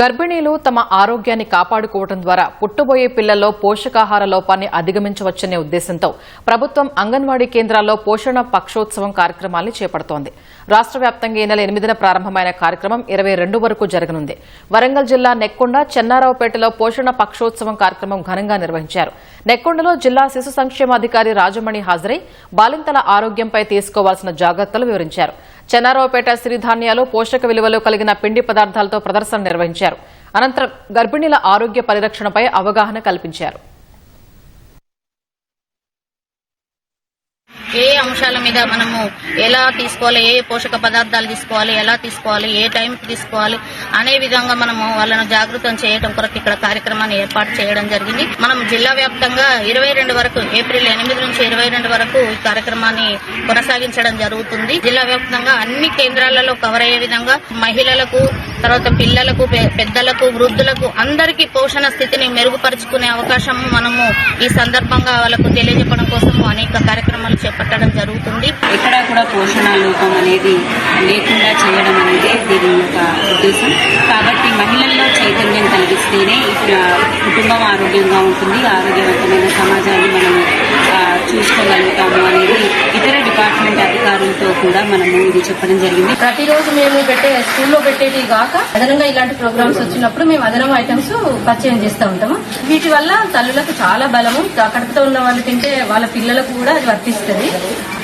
గర్భిణీలు తమ ఆరోగ్యాన్ని కాపాడుకోవడం ద్వారా పుట్టబోయే పిల్లల్లో పోషకాహార లోపాన్ని అధిగమించవచ్చనే ఉద్దేశంతో ప్రభుత్వం అంగన్వాడీ కేంద్రాల్లో పోషణ పక్షోత్సవం కార్యక్రమాన్ని చేపడుతోంది. రాష్ట్ర వ్యాప్తంగా ఈ నెల ఎనిమిదిన ప్రారంభమైన కార్యక్రమం ఇరవై రెండు వరకు జరగనుంది. వరంగల్ జిల్లా నెక్కొండ చెన్నారావుపేటలో పోషణ పక్షోత్సవం కార్యక్రమం ఘనంగా నిర్వహించారు. నెక్కొండలో జిల్లా శిశు సంక్షేమాధికారి రాజమణి హాజరై బాలింతల ఆరోగ్యంపై తీసుకోవాల్సిన జాగ్రత్తలు వివరించారు. చెన్నారావుపేట సిరిధాన్యాలు పోషక విలువలు కలిగిన పిండి పదార్థాలతో ప్రదర్శన నిర్వహించారు. అనంతరం గర్భిణీల ఆరోగ్య పరిరక్షణపై అవగాహన కల్పించారు. ఏ అంశాల మీద మనము ఎలా తీసుకోవాలి ఏ పోషక పదార్థాలు తీసుకోవాలి ఎలా తీసుకోవాలి ఏ టైంకి తీసుకోవాలి అనే విధంగా మనము వాళ్ళను జాగృతం చేయడం కొరకు ఇక్కడ కార్యక్రమాన్ని ఏర్పాటు చేయడం జరిగింది. మనం జిల్లా వ్యాప్తంగా ఇరవై రెండు వరకు ఏప్రిల్ ఎనిమిది నుంచి ఇరవై రెండు వరకు ఈ కార్యక్రమాన్ని కొనసాగించడం జరుగుతుంది. జిల్లా వ్యాప్తంగా అన్ని కేంద్రాలలో కవర్ అయ్యే విధంగా మహిళలకు తర్వాత పిల్లలకు పెద్దలకు వృద్ధులకు అందరికీ పోషణ స్థితిని మెరుగుపరుచుకునే అవకాశం మనము ఈ సందర్భంగా వాళ్ళకు తెలియజెప్పడం కోసం అనేక కార్యక్రమాలు చేపట్టడం జరుగుతుంది. ఎక్కడా కూడా పోషణ లోపం అనేది లేకుండా చేయడం అనేది దీని యొక్క ఉద్దేశం. కాబట్టి మహిళల్లో చైతన్యం కలిగిస్తేనే కుటుంబం ఆరోగ్యంగా ఉంటుంది. ఆరోగ్యవంతమైన సమాజాన్ని మనం చూసుకోగలుగుతాము అనేది కూడా మనము ఇది చెప్పడం జరిగింది. ప్రతిరోజు మేము పెట్టే స్కూల్లో పెట్టేది కాక అదనంగా ఇలాంటి ప్రోగ్రామ్స్ వచ్చినప్పుడు మేము అదనం ఐటమ్స్ పరిచయం చేస్తూ ఉంటాము. వీటి వల్ల తల్లులకు చాలా బలము. కడుపుతో ఉన్న వాళ్ళు తింటే వాళ్ళ పిల్లలకు కూడా అది వర్తిస్తుంది.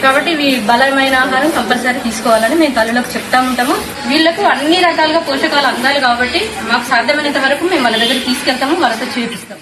కాబట్టి ఇవి బలమైన ఆహారం కంపల్సరీ తీసుకోవాలని మేము తల్లులకు చెప్తా ఉంటాము. వీళ్ళకు అన్ని రకాలుగా పోషకాలు అందాలి కాబట్టి మాకు సాధ్యమైనంత వరకు మేము వాళ్ళ దగ్గర తీసుకెళ్తాము వాళ్ళతో చూపిస్తాం